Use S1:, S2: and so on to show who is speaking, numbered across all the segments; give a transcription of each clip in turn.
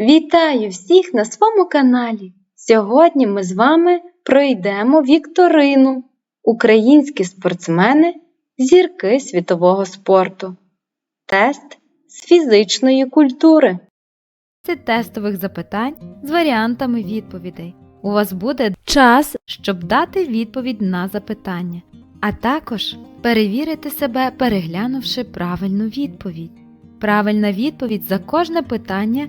S1: Вітаю всіх на своєму каналі! Сьогодні ми з вами пройдемо вікторину Українські спортсмени зірки світового спорту. Тест з фізичної культури.
S2: тестових запитань з варіантами відповідей. У вас буде час, щоб дати відповідь на запитання, а також перевірити себе, переглянувши правильну відповідь. Правильна відповідь за кожне питання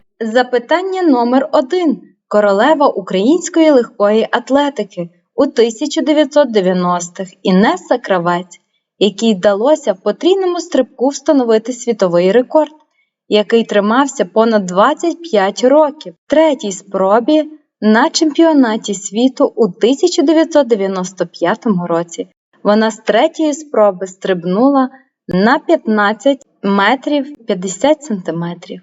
S1: Запитання номер 1 Королева української легкої атлетики у 1990-х Інеса Кравець, якій вдалося в потрійному стрибку встановити світовий рекорд, який тримався понад 25 років. В третій спробі на чемпіонаті світу у 1995 році. Вона з третьої спроби стрибнула на 15 метрів 50 сантиметрів.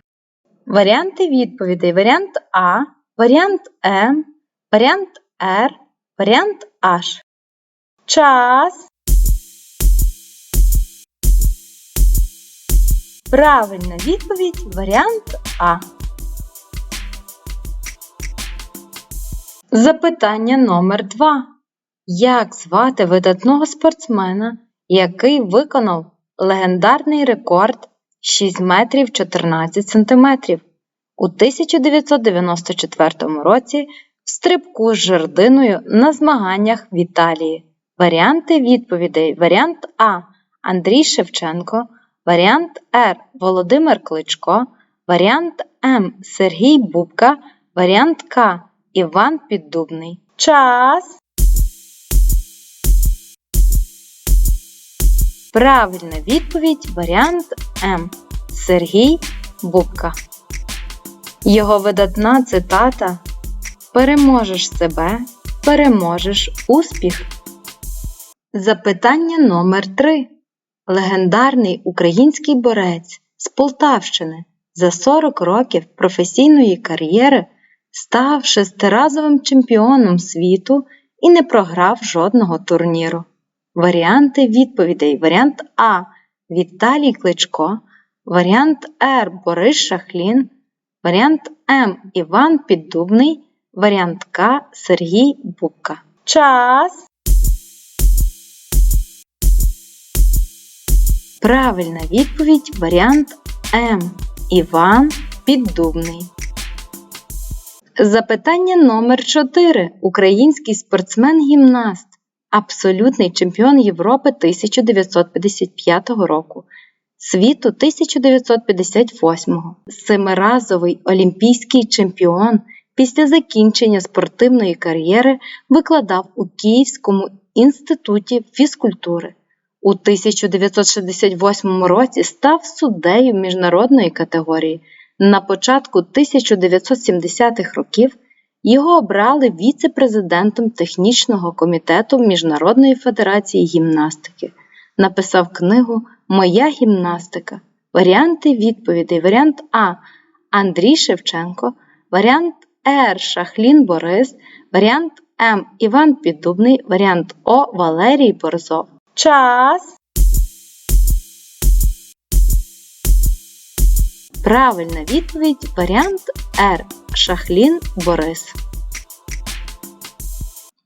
S1: Варіанти відповідей: варіант А, варіант М, варіант Р, варіант H. Час. Правильна відповідь варіант А. Запитання номер 2. Як звати видатного спортсмена, який виконав легендарний рекорд 6 метрів 14 сантиметрів у 1994 році в стрибку з жердиною на змаганнях в Італії? Варіанти відповідей: варіант А. Андрій Шевченко, варіант Р. Володимир Кличко, варіант М. Сергій Бубка, варіант К. Іван Піддубний. Час. Правильна відповідь варіант М. Сергій Бубка. Його видатна цитата Переможеш себе, переможеш успіх. Запитання номер 3 Легендарний український борець з Полтавщини за 40 років професійної кар'єри став шестиразовим чемпіоном світу і не програв жодного турніру. Варіанти відповідей: варіант А. Віталій Кличко, варіант Р. Борис Шахлін, варіант М. Іван Піддубний, варіант К. Сергій Бубка. Час. Правильна відповідь варіант М. Іван Піддубний. Запитання номер 4. Український спортсмен-гімнаст, абсолютний чемпіон Європи 1955 року, світу 1958, семиразовий олімпійський чемпіон після закінчення спортивної кар'єри викладав у Київському інституті фізкультури. У 1968 році став суддею міжнародної категорії. На початку 1970-х років його обрали віце-президентом технічного комітету Міжнародної федерації гімнастики. Написав книгу Моя гімнастика. Варіанти відповідей. Варіант А. Андрій Шевченко, варіант Р. Шахлін Борис, варіант М. Іван Піддубний, варіант О. Валерій Борзов. Час. Правильна відповідь варіант Р. Шахлін Борис.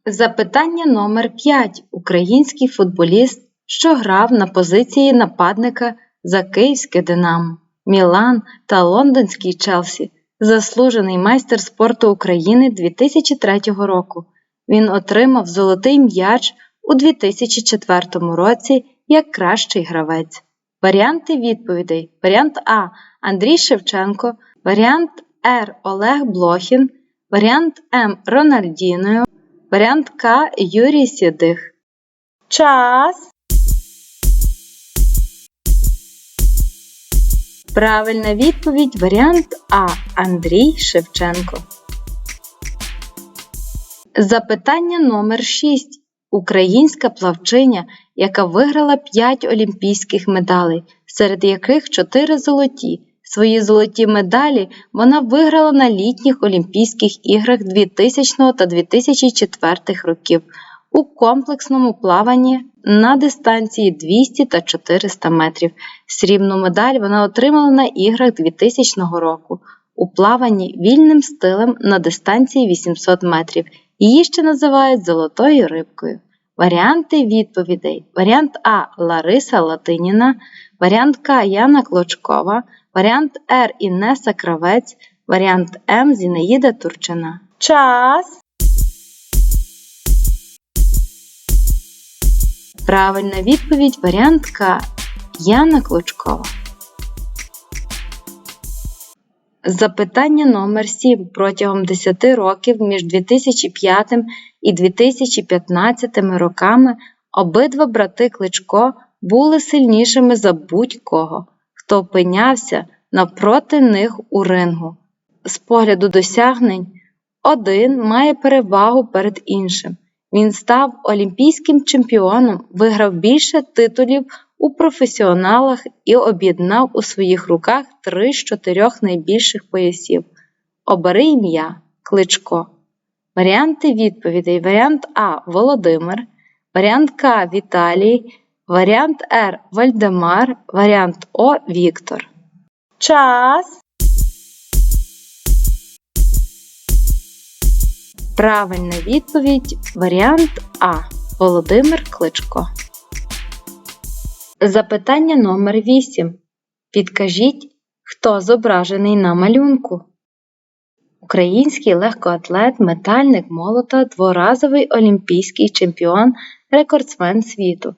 S1: Запитання номер 5. Український футболіст, що грав на позиції нападника за Київське Динамо, Мілан та Лондонський Челсі, заслужений майстер спорту України 2003 року. Він отримав золотий м'яч у 2004 році як кращий гравець. Варіанти відповідей: варіант А. Андрій Шевченко, варіант Р. Олег Блохін, варіант М. Рональдіною, варіант К. Юрій Сідих. Час. Правильна відповідь варіант А. Андрій Шевченко. Запитання номер 6. Українська плавчиня, яка виграла 5 олімпійських медалей, серед яких 4 золоті. Свої золоті медалі вона виграла на літніх Олімпійських іграх 2000 та 2004 років у комплексному плаванні на дистанції 200 та 400 метрів. Срібну медаль вона отримала на іграх 2000 року у плаванні вільним стилем на дистанції 800 метрів. Її ще називають золотою рибкою. Варіанти відповідей: варіант А Лариса Латиніна, варіант К Яна Клочкова, варіант Р Інеса Кравець, варіант М Зінаїда Турчина. Час. Правильна відповідь варіант К Яна Клочкова. Запитання номер 7. Протягом 10 років між 2005 і 2015 роками обидва брати Кличко були сильнішими за будь-кого, хто опинявся навпроти них у рингу. З погляду досягнень, один має перевагу перед іншим. Він став олімпійським чемпіоном, виграв більше титулів у професіоналах і об'єднав у своїх руках три з чотирьох найбільших поясів. Обери ім'я Кличко. Варіанти відповідей: варіант А Володимир, варіант К Віталій, варіант Р Вальдемар, варіант О Віктор. Час. Правильна відповідь варіант А. Володимир Кличко. Запитання номер 8. Підкажіть, хто зображений на малюнку? Український легкоатлет, метальник молота, дворазовий олімпійський чемпіон, рекордсмен світу.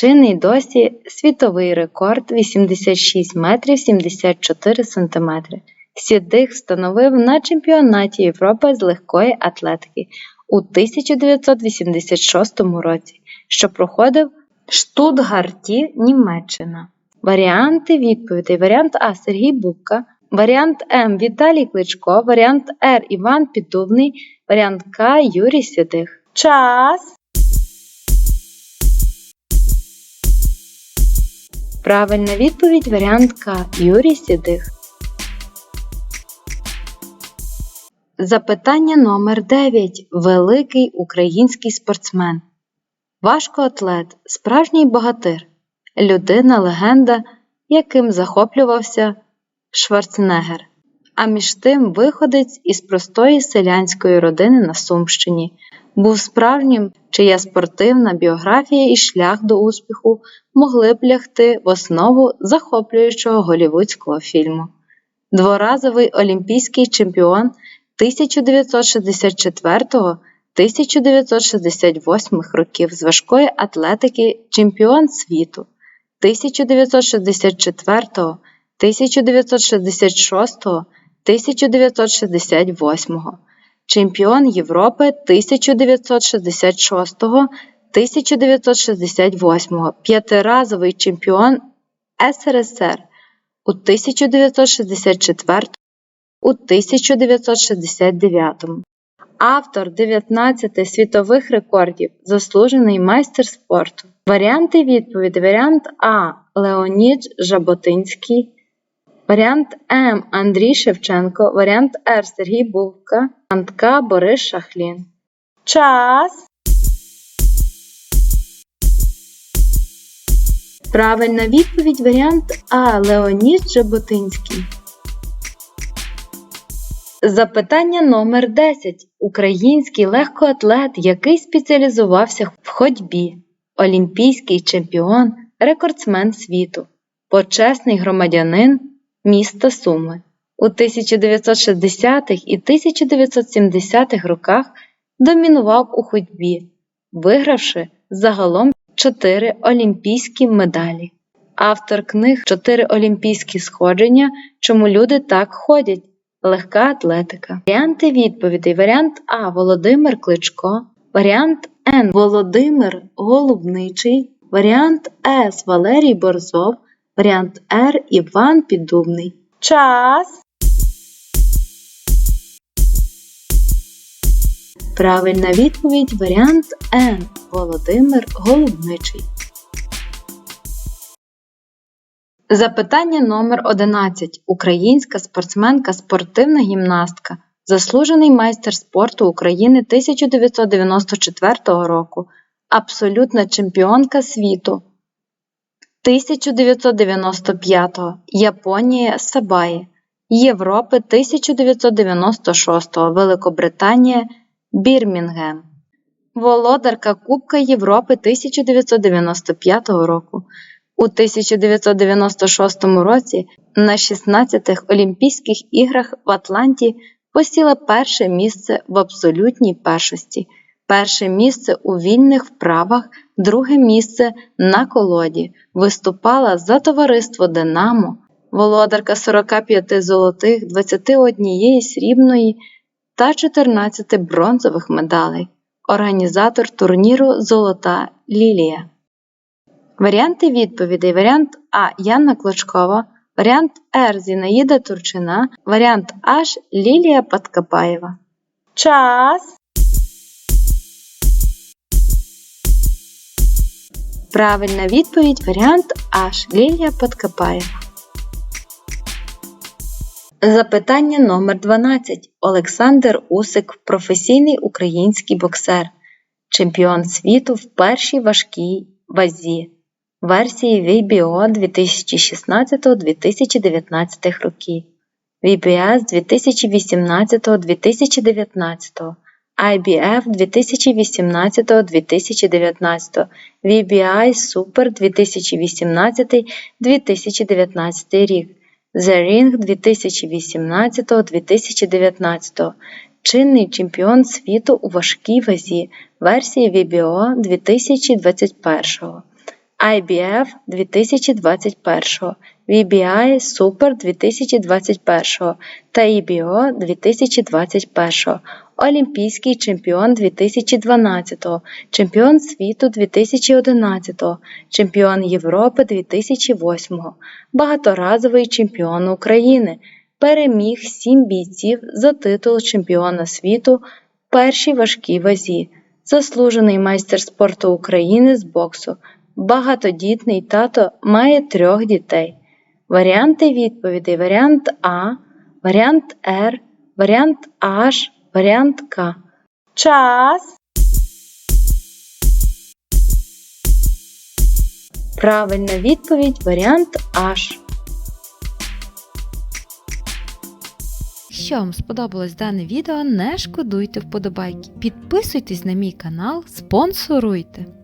S1: Чинний досі світовий рекорд 86 метрів 74 сантиметри. Сідих встановив на чемпіонаті Європи з легкої атлетики у 1986 році, що проходив в Штутгарті, Німеччина. Варіанти відповідей: варіант А Сергій Бубка, варіант М Віталій Кличко, варіант Р Іван Піддубний, варіант К Юрій Сідих. Час. Правильна відповідь варіант К Юрій Сідих. Запитання номер 9. Великий український спортсмен. Важкоатлет, справжній богатир, людина легенда, яким захоплювався Шварценеггер. А між тим виходець із простої селянської родини на Сумщині, був справжнім, чия спортивна біографія і шлях до успіху могли б лягти в основу захоплюючого голівудського фільму. Дворазовий олімпійський чемпіон 1964-1968 років з важкої атлетики чемпіон світу 1964, 1966, 1968, чемпіон Європи 1966, 1968, п'ятиразовий чемпіон СРСР у 1964 у 1969 Автор 19 світових рекордів, заслужений майстер спорту. Варіанти відповіді: варіант А. Леонід Жаботинський, варіант М. Андрій Шевченко, варіант Р. Сергій Бувка, варіант К. Борис Шахлін. Час. Правильна відповідь варіант А. Леонід Жаботинський. Запитання номер 10. Український легкоатлет, який спеціалізувався в ходьбі, олімпійський чемпіон, рекордсмен світу, почесний громадянин міста Суми. У 1960-х і 1970-х роках домінував у ходьбі, вигравши загалом 4 олімпійські медалі. Автор книг Чотири олімпійські сходження, чому люди так ходять. Легка атлетика. Варіанти відповідей. Варіант А. Володимир Кличко. Варіант Н. Володимир Голубничий. Варіант С. Валерій Борзов. Варіант Р. Іван Піддубний. Час. Правильна відповідь варіант Н. Володимир Голубничий. Запитання номер 11. Українська спортсменка, спортивна гімнастка, заслужений майстер спорту України 1994 року, абсолютна чемпіонка світу 1995, Японія Сабаї, Європи 1996, Великобританія Бірмінгем. Володарка Кубка Європи 1995 року. У 1996 році на 16-х Олімпійських іграх в Атланті посіла перше місце в абсолютній першості, перше місце у вільних вправах, друге місце на колоді, виступала за товариство Динамо, володарка 45 золотих, 21 срібної та 14 бронзових медалей, організатор турніру Золота Лілія. Варіанти відповідей. Варіант А. Яна Клочкова, варіант Р. Зінаїда Турчина, варіант H. Лілія Подкапаєва. Час. Правильна відповідь варіант H. Лілія Подкапаєва. Запитання номер 12. Олександр Усик, професійний український боксер, чемпіон світу в першій важкій вазі версії VBO 2016-2019 років, VBS 2018-2019, IBF 2018-2019, VBI Super 2018-2019 рік, The Ring 2018-2019, чинний чемпіон світу у важкій вазі версії VBO 2021. IBF 2021, VBI Super 2021 та EBO 2021, Олімпійський чемпіон 2012, чемпіон світу 2011, чемпіон Європи 2008, багаторазовий чемпіон України. Переміг сім бійців за титул чемпіона світу в першій важкій вазі, заслужений майстер спорту України з боксу. Багатодітний тато має трьох дітей. Варіанти відповідей: варіант А, варіант Р, варіант H, варіант К. Час. Правильна відповідь варіант H.
S2: Якщо вам сподобалось дане відео, не шкодуйте вподобайки. Підписуйтесь на мій канал, спонсоруйте.